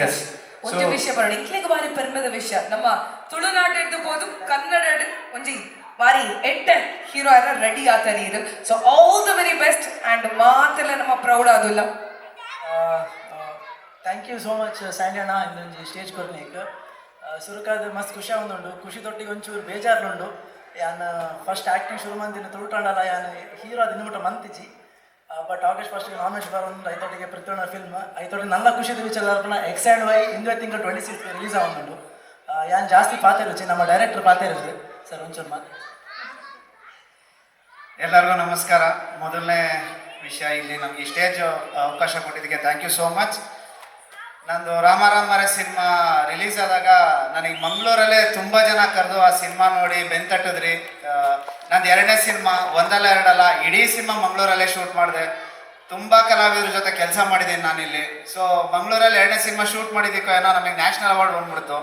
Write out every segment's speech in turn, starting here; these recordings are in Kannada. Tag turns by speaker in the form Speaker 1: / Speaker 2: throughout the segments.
Speaker 1: Yes.
Speaker 2: ಒಂಜಿ ವಿಷಯ ಬರೋಣ. ಇಕ್ಲೆಗ್ ಬಾರಿ ಪೆರ್ಮದ ವಿಷಯ. ನಮ್ಮ ತುಳುನಾಡು ಇರ್ಬೋದು ಕನ್ನಡ ಒಂಜಿ ಬಾರಿ ಎಟ್ಟ ಹೀರೋ ಆರ ರೆಡಿ ಆತರಿ ಇದು so all the very best and ಮಾತೆಲ್ಲ ನಮ್ಮ ಪ್ರೌಡ್ ಆದುಲ್ಲ
Speaker 3: ಥ್ಯಾಂಕ್ ಯು ಸೋ ಮಚ್ ಸ್ಯಾಂಡಣ್ಣ ಇಂದೊಂಜಿ ಸ್ಟೇಜ್ ಕೊರ್ನೇಕ್ ಸುರುಕಾದ ಮಸ್ತ್ ಖುಷಿ ಆಗೊಂದುಂಡು ಖುಷಿ ತೊಟ್ಟಿಗೆ ಒಂಚೂರು ಬೇಜಾರ್ಲುಂಡು ಯಾನ್ ಫಸ್ಟ್ ಆ್ಯಕ್ಟಿಂಗ್ ಶುರು ಮಂದಿನ ತುಳುಟಾಂಡಲ ಯಾನ್ ಹೀರೋ ಅದು ಮಂತಿಜಿ. But August first non veg ಬರೋದು ಐತೊಟ್ಟಿಗೆ ಪ್ರತಿಯೊಂದು ಫಿಲ್ಮ್ ಐತೋಟಿ ನನ್ನ ಖುಷಿದ ವಿಚಾರ ಎಕ್ಸ್ ಆ್ಯಂಡ್ ವೈ ಇಂದು ತಿಂಗಳು ಟ್ವೆಂಟಿ ಸಿಕ್ಸ್ ರಿಲೀಸ್ ಆಗೋದು ಯಾನ್ ಜಾಸ್ತಿ ಪಾತಿರುಚಿ ನಮ್ಮ ಡೈರೆಕ್ಟರ್ ಪಾತಿರೋದು ಸರ್ ಒಂಚೂರು ಮಾತು.
Speaker 4: ಎಲ್ಲರಿಗೂ ನಮಸ್ಕಾರ. ಮೊದಲನೇ ವಿಷಯ ಇಲ್ಲಿ ನಮಗೆ ಸ್ಟೇಜ್ ಅವಕಾಶ ಕೊಟ್ಟಿದ್ದಕ್ಕೆ ಥ್ಯಾಂಕ್ ಯು ಸೋ ಮಚ್ ನಂದು ರಾಮಾರಾಮರೆ ಸಿನಿಮಾ ರಿಲೀಸ್ ಆದಾಗ ನನಗೆ ಮಂಗಳೂರಲ್ಲೇ ತುಂಬ ಜನ ಕರೆದು ಆ ಸಿನಿಮಾ ನೋಡಿ ಬೆಂತಟ್ಟಿದ್ರಿ. ನಂದು ಎರಡನೇ ಸಿನಿಮಾ, ಒಂದಲ್ಲ ಎರಡಲ್ಲ, ಇಡೀ ಸಿನಿಮಾ ಮಂಗಳೂರಲ್ಲೇ ಶೂಟ್ ಮಾಡಿದೆ. ತುಂಬ ಕಲಾವಿದರ ಜೊತೆ ಕೆಲಸ ಮಾಡಿದ್ದೀನಿ ನಾನಿಲ್ಲಿ. ಸೊ ಮಂಗಳೂರಲ್ಲಿ ಎರಡನೇ ಸಿನಿಮಾ ಶೂಟ್ ಮಾಡಿದ್ದಕ್ಕೋ ಏನೋ ನಮಗೆ ನ್ಯಾಷನಲ್ ಅವಾರ್ಡ್ ಬಂದ್ಬಿಡ್ತು.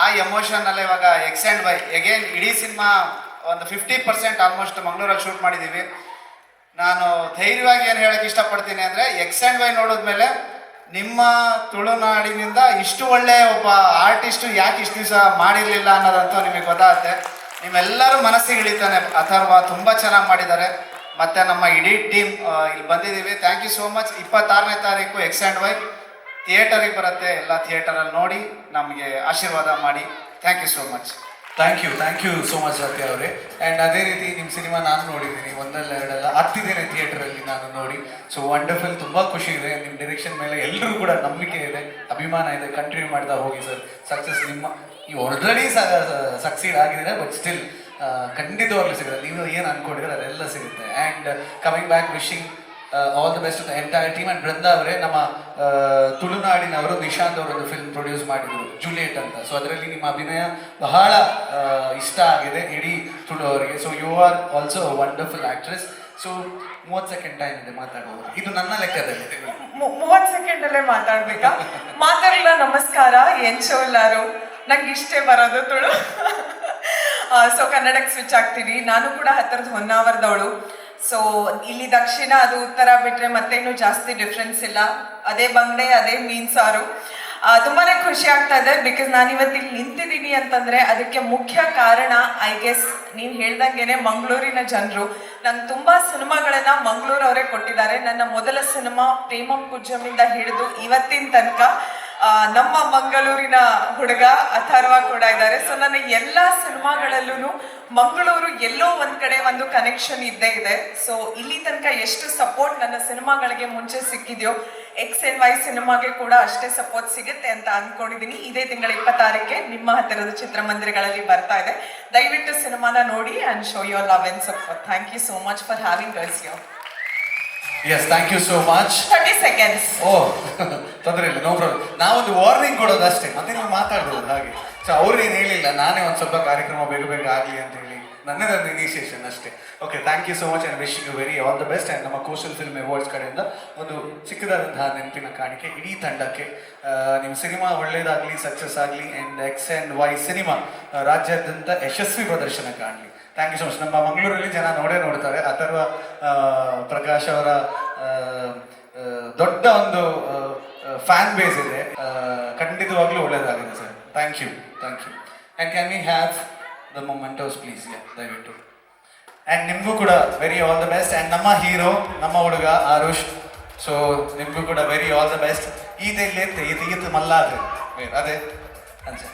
Speaker 4: ಆ ಎಮೋಷನಲ್ಲೇ ಇವಾಗ ಎಕ್ಸ್ ಆ್ಯಂಡ್ ಬೈ ಎಗೇನ್ ಇಡೀ ಸಿನಿಮಾ ಒಂದು ಫಿಫ್ಟಿ ಪರ್ಸೆಂಟ್ ಆಲ್ಮೋಸ್ಟ್ ಮಂಗಳೂರಲ್ಲಿ ಶೂಟ್ ಮಾಡಿದ್ದೀವಿ ನಾನು ಧೈರ್ಯವಾಗಿ ಏನು ಹೇಳಕ್ಕೆ ಇಷ್ಟಪಡ್ತೀನಿ ಅಂದರೆ ಎಕ್ಸ್ ಆ್ಯಂಡ್ ವೈ ನೋಡಿದ್ಮೇಲೆ ನಿಮ್ಮ ತುಳುನಾಡಿನಿಂದ ಇಷ್ಟು ಒಳ್ಳೆ ಒಬ್ಬ ಆರ್ಟಿಸ್ಟು ಯಾಕೆ ಇಷ್ಟು ದಿವಸ ಮಾಡಿರಲಿಲ್ಲ ಅನ್ನೋದಂತೂ ನಿಮಗೆ ಗೊತ್ತಾಗುತ್ತೆ. ನಿಮ್ಮೆಲ್ಲರೂ ಮನಸ್ಸಿಗೆ ಇಳಿತಾನೆ ಅಥರ್ವ, ತುಂಬ ಚೆನ್ನಾಗಿ ಮಾಡಿದ್ದಾರೆ. ಮತ್ತು ನಮ್ಮ ಇಡೀ ಟೀಮ್ ಇಲ್ಲಿ ಬಂದಿದ್ದೀವಿ. ಥ್ಯಾಂಕ್ ಯು ಸೋ ಮಚ್ ಇಪ್ಪತ್ತಾರನೇ ತಾರೀಕು ಎಕ್ಸ್ ಆ್ಯಂಡ್ ವೈ ಥಿಯೇಟರಿಗೆ ಬರುತ್ತೆ. ಎಲ್ಲ ಥಿಯೇಟರಲ್ಲಿ ನೋಡಿ ನಮಗೆ ಆಶೀರ್ವಾದ ಮಾಡಿ. Thank you so much
Speaker 1: thank you thank you so much Satya ಅವರೇ. ಆ್ಯಂಡ್ ಅದೇ ರೀತಿ ನಿಮ್ಮ ಸಿನಿಮಾ ನಾನು ನೋಡಿದ್ದೀನಿ. ಒಂದಲ್ಲ ಎರಡಲ್ಲ ಥಿಯೇಟ್ರಲ್ಲಿ ನಾನು ನೋಡಿ. ಸೊ ವಂಡರ್ಫುಲ್ ತುಂಬ ಖುಷಿ ಇದೆ. ನಿಮ್ಮ ಡಿರೆಕ್ಷನ್ ಮೇಲೆ ಎಲ್ಲರೂ ಕೂಡ ನಂಬಿಕೆ ಇದೆ, ಅಭಿಮಾನ ಇದೆ ಕಂಟಿನ್ಯೂ ಮಾಡ್ತಾ ಹೋಗಿ ಸರ್. ಸಕ್ಸಸ್ ನಿಮ್ಮ ನೀವು ಆಲ್ರೆಡಿ ಸಕ್ಸೀಡ್ ಆಗಿದ್ದೀರಾ ಬಟ್ ಸ್ಟಿಲ್ ಖಂಡಿತವಾಗ್ಲೂ ಸಿಗುತ್ತೆ. ನೀವು ಏನು ಅನ್ಕೊಂಡಿದ್ರೆ ಅದೆಲ್ಲ ಸಿಗುತ್ತೆ. And coming back wishing all the best entire team and Brinda ಅವರೇ ನಮ್ಮ ತುಳುನಾಡಿನವರು, ನಿಶಾಂತ್ ಅವರೊಂದು ಫಿಲ್ಮ್ ಪ್ರೊಡ್ಯೂಸ್ ಮಾಡಿದರು ಜೂಲಿಯಟ್ ಅಂತ. ಸೊ ಅದರಲ್ಲಿ ನಿಮ್ಮ ಅಭಿನಯ ಬಹಳ ಇಷ್ಟ ಆಗಿದೆ. ಇಡೀ ತುಳು ಅವರಿಗೆ so you are also wonderful actress so ಮೂವತ್ತು ಸೆಕೆಂಡ್ ಟೈಮ್ ಇದೆ ಮಾತಾಡೋದು ಇದು ನನ್ನ ಲೆಕ್ಕದಲ್ಲಿ.
Speaker 2: ಮೂವತ್ ಸೆಕೆಂಡ್ ಅಲ್ಲೇ ಮಾತಾಡ್ಬೇಕಾ? ಮಾತಾಡಲ್ಲ, ನಮಸ್ಕಾರ. ಶೋ ಎಲ್ಲಾರು? ನಂಗೆ ಇಷ್ಟೇ ಬರೋದು, ತುಳು. ಸೊ ಕನ್ನಡಕ್ಕೆ ಸ್ವಿಚ್ ಆಗ್ತೀನಿ. ನಾನು ಕೂಡ ಹತ್ತಿರದ ಹೊನ್ನಾವರದವಳು. ಸೊ ಇಲ್ಲಿ ದಕ್ಷಿಣ ಅದು ಉತ್ತರ ಬಿಟ್ರೆ ಮತ್ತೇನು ಜಾಸ್ತಿ ಡಿಫ್ರೆನ್ಸ್ ಇಲ್ಲ. ಅದೇ ಬಂಗಡೆ, ಅದೇ ಮೀನ್ ಸಾರು ಆ, ತುಂಬಾನೇ ಖುಷಿ ಆಗ್ತಾ ಇದೆ ಬಿಕಾಸ್ ನಾನು ಇವತ್ತು ಇಲ್ಲಿ ನಿಂತಿದ್ದೀನಿ ಅಂತಂದ್ರೆ ಅದಕ್ಕೆ ಮುಖ್ಯ ಕಾರಣ ಐ ಗೆಸ್ ನೀವು ಹೇಳ್ದಂಗೆನೆ ಮಂಗಳೂರಿನ ಜನರು. ನಂಗೆ ತುಂಬಾ ಸಿನಿಮಾಗಳನ್ನ ಮಂಗಳೂರವರೇ ಕೊಟ್ಟಿದ್ದಾರೆ. ನನ್ನ ಮೊದಲ ಸಿನಿಮಾ ಪ್ರೇಮಂ ಪೂಜಮಿಂದ ಹಿಡಿದು ಇವತ್ತಿನ ತನಕ ನಮ್ಮ ಮಂಗಳೂರಿನ ಹುಡುಗ ಅಥರ್ವ ಕೂಡ ಇದ್ದಾರೆ. ಸೊ ನನ್ನ ಎಲ್ಲ ಸಿನಿಮಾಗಳಲ್ಲೂ ಮಂಗಳೂರು ಎಲ್ಲೋ ಒಂದ್ ಕಡೆ ಒಂದು ಕನೆಕ್ಷನ್ ಇದ್ದೇ ಇದೆ. ಸೊ ಇಲ್ಲಿ ತನಕ ಎಷ್ಟು ಸಪೋರ್ಟ್ ನನ್ನ ಸಿನಿಮಾಗಳಿಗೆ ಮುಂಚೆ ಸಿಕ್ಕಿದೆಯೋ ಎಕ್ಸ್ ಎನ್ ವೈ ಸಿನಿಮಾಗೆ ಕೂಡ ಅಷ್ಟೇ ಸಪೋರ್ಟ್ ಸಿಗುತ್ತೆ ಅಂತ ಅನ್ಕೊಂಡಿದೀನಿ. ಇದೇ ತಿಂಗಳ ಇಪ್ಪತ್ತಾರಕ್ಕೆ ನಿಮ್ಮ ಹತ್ತಿರದ ಚಿತ್ರಮಂದಿರಗಳಲ್ಲಿ ಬರ್ತಾ ಇದೆ. ದಯವಿಟ್ಟು ಸಿನಿಮಾನ ನೋಡಿ and show your love and support thank you so much for having girls
Speaker 1: yes thank you so much
Speaker 2: thirty seconds
Speaker 1: ಓ ತೊಂದರೆ ಇಲ್ಲ ನೋ ಪ್ರಾಬ್ಲಮ್ ನಾವೊಂದು ವಾರ್ನಿಂಗ್ ಕೊಡೋದು ಅಷ್ಟೇ. ಮತ್ತೆ ನೀವು ಮಾತಾಡ್ಬೋದು ಹಾಗೆ. ಸೊ ಅವ್ರು ಏನು ಹೇಳಿಲ್ಲ ನಾನೇ ಒಂದು ಸ್ವಲ್ಪ ಕಾರ್ಯಕ್ರಮ ಬೇಗ ಬೇಗ ಆಗಲಿ ಅಂತ ಹೇಳಿ. ನನ್ನದೊಂದು ಇನಿಷಿಯೇಷನ್ ಅಷ್ಟೇ. Okay thank you so much and wish you very all the best and ನಮ್ಮ ಕೋಶಲ್ ಫಿಲ್ಮ್ ಅವಾರ್ಡ್ಸ್ ಕಡೆಯಿಂದ ಒಂದು ಚಿಕ್ಕದಾದಂತಹ ನೆನಪಿನ ಕಾಣಿಕೆ ಇಡೀ ತಂಡಕ್ಕೆ. ನಿಮ್ಮ ಸಿನಿಮಾ ಒಳ್ಳೆಯದಾಗಲಿ ಸಕ್ಸಸ್ ಆಗಲಿ and X and Y cinema ರಾಜ್ಯಾದ್ಯಂತ ಯಶಸ್ವಿ ಪ್ರದರ್ಶನ ಕಾಣಲಿ. ಥ್ಯಾಂಕ್ ಯು ಸೊ ಮಚ್ ನಮ್ಮ ಮಂಗಳೂರಲ್ಲಿ ಜನ ನೋಡೇ ನೋಡ್ತಾರೆ. ಅಥರ್ವ ಪ್ರಕಾಶ್ ಅವರ ದೊಡ್ಡ ಒಂದು ಫ್ಯಾನ್ ಬೇಸ್ ಇದೆ. ಖಂಡಿತವಾಗ್ಲೂ ಒಳ್ಳೇದಾಗಲಿ sir thank you thank you and can we have the mementos please ದಯವಿಟ್ಟು. ಆ್ಯಂಡ್ ನಿಮಗೂ ಕೂಡ very all the best and ನಮ್ಮ ಹೀರೋ ನಮ್ಮ ಹುಡುಗ ಆರುಷ್. ಸೊ ನಿಮಗೂ ಕೂಡ ವೆರಿ ಆಲ್ ದ ಬೆಸ್ಟ್ ಈತ ಇಲ್ಲೇ ಈತ ಈತ ಮಲ್ಲ ಅದೇ ಅದೇ. ಅನ್ಸ